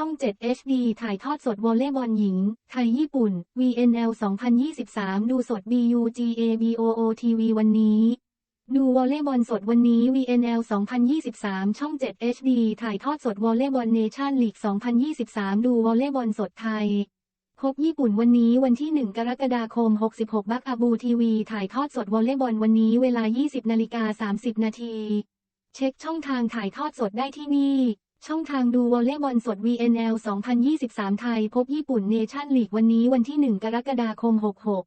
ช่อง 7 HD ถ่ายทอดสดวอลเลย์บอลหญิง ไทยญี่ปุ่น VNL 2023 ดูสด BUGA BOO TV วันนี้ ดูวอลเลย์บอลสดวันนี้ VNL 2023 ช่อง 7 HD ถ่ายทอดสดวอลเลย์บอลเนชั่นลีก 2023 ดูวอลเลย์บอลสดไทยพบญี่ปุ่นวันนี้วันที่ 1 กรกฎาคม 66 บักอาบูทีวี ถ่ายทอดสดวอลเลย์บอลวันนี้เวลา 20 นาฬิกา 30 นาที เช็คช่องทางถ่ายทอดสดได้ที่นี่ ช่องทางดูวอลเลย์บอลสด VNL 2023 ไทย พบญี่ปุ่นเนชั่นลีกวันนี้วันที่ 1 กรกฎาคม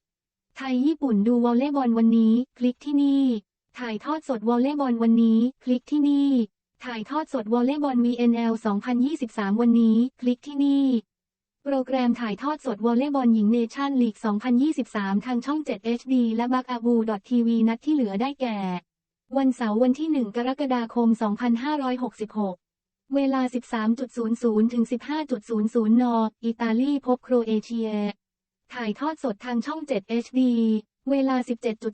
66 ไทยญี่ปุ่นดูวอลเลย์บอลวันนี้ คลิกที่นี่ ถ่ายทอดสดวอลเลย์บอลวันนี้ คลิกที่นี่ ถ่ายทอดสดวอลเลย์บอล VNL 2023 วันนี้ คลิกที่นี่ โปรแกรมถ่ายทอดสดวอลเลย์บอลหญิงเนชั่นลีก 2023 ทางช่อง 7 HD และบักอาบูดอททีวีนัดที่เหลือได้แก่ วันเสาร์วันที่ 1 กรกฎาคม 2566 เวลา 13.00 ถึง 15.00 น อิตาลีพบโครเอเชีย ถ่ายทอดสดทางช่อง 7 HD เวลา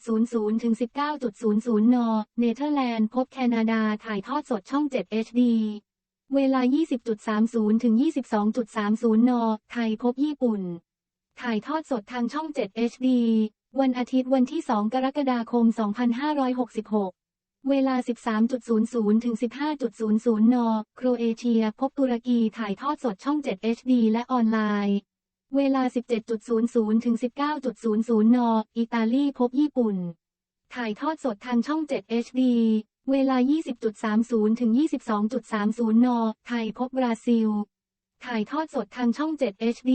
17.00 ถึง 19.00 น เนเธอร์แลนด์พบแคนาดา ถ่ายทอดสดช่อง 7 HD เวลา 20.30 ถึง 22.30 น ไทยพบญี่ปุ่น ถ่ายทอดสดทางช่อง 7 HD วันอาทิตย์วันที่ 2 กรกฎาคม 2566 เวลา 13.00 ถึง 15.00 น โครเอเชีย พบตุรกีถ่ายทอดสดช่อง 7 HD และออนไลน์ เวลา 17.00 ถึง 19.00 น อิตาลีพบญี่ปุ่น ถ่ายทอดสดทางช่อง 7 HD เวลา 20.30 ถึง 22.30 น ไทยพบบราซิล ถ่ายทอดสดทางช่อง 7 HD